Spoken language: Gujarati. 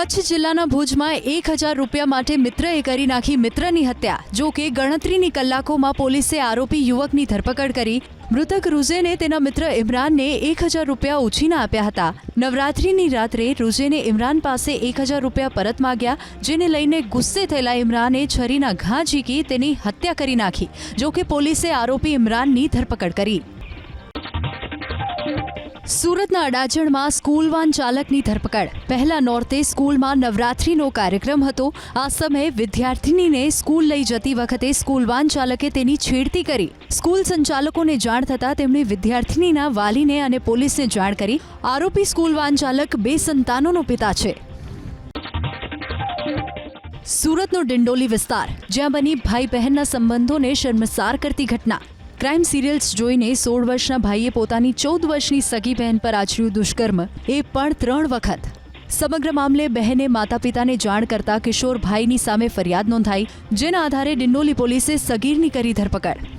કચ્છ જિલ્લાના ભુજમાં એક હજાર રૂપિયા માટે મિત્રએ કરી નાખી મિત્રની હત્યા. જો કે ગણતરીની કલાકોમાં પોલીસે આરોપી યુવકની ધરપકડ કરી. મૃતક રૂઝેને તેના મિત્ર ઇમરાનને એક હજાર રૂપિયા ઉછીના આપ્યા હતા. નવરાત્રિની રાત્રે રૂઝેને ઇમરાન પાસે એક હજાર રૂપિયા પરત માગ્યા, જેને લઈને ગુસ્સે થયેલા ઇમરાને છરીના ઘા ઝીકી તેની હત્યા કરી નાખી. જો કે પોલીસે આરોપી ઇમરાનની ધરપકડ કરી. સુરતના અડાજણમાં સ્કૂલ વાન ચાલકની ધરપકડ. પહેલા નોર્તે સ્કૂલમાં નવરાત્રીનો કાર્યક્રમ હતો. આ સમયે વિદ્યાર્થિનીને સ્કૂલ લઈ જતી વખતે સ્કૂલ વાન ચાલકે તેની છેડતી કરી. સ્કૂલ સંચાલકોને જાણ થતાં તેમણે વિદ્યાર્થિનીના વાલીને અને પોલીસને જાણ કરી. આરોપી સ્કૂલ વાન ચાલક બે સંતાનોનો પિતા છે. સુરતનો ડિંડોલી વિસ્તાર, જ્યાં બની ભાઈ બહેનના સંબંધોને શર્મસાર કરતી ઘટના. ક્રાઇમ સિરિયલ્સ જોઈને સોળ વર્ષના ભાઈએ પોતાની ચૌદ વર્ષની સગી બહેન પર આચર્યું દુષ્કર્મ. એ પણ ત્રણ વખત. સમગ્ર મામલે બહેને માતા પિતાને જાણ કરતા કિશોર ભાઈની સામે ફરિયાદ નોંધાઈ, જેના આધારે ડિંડોલી પોલીસે સગીરની કરી ધરપકડ.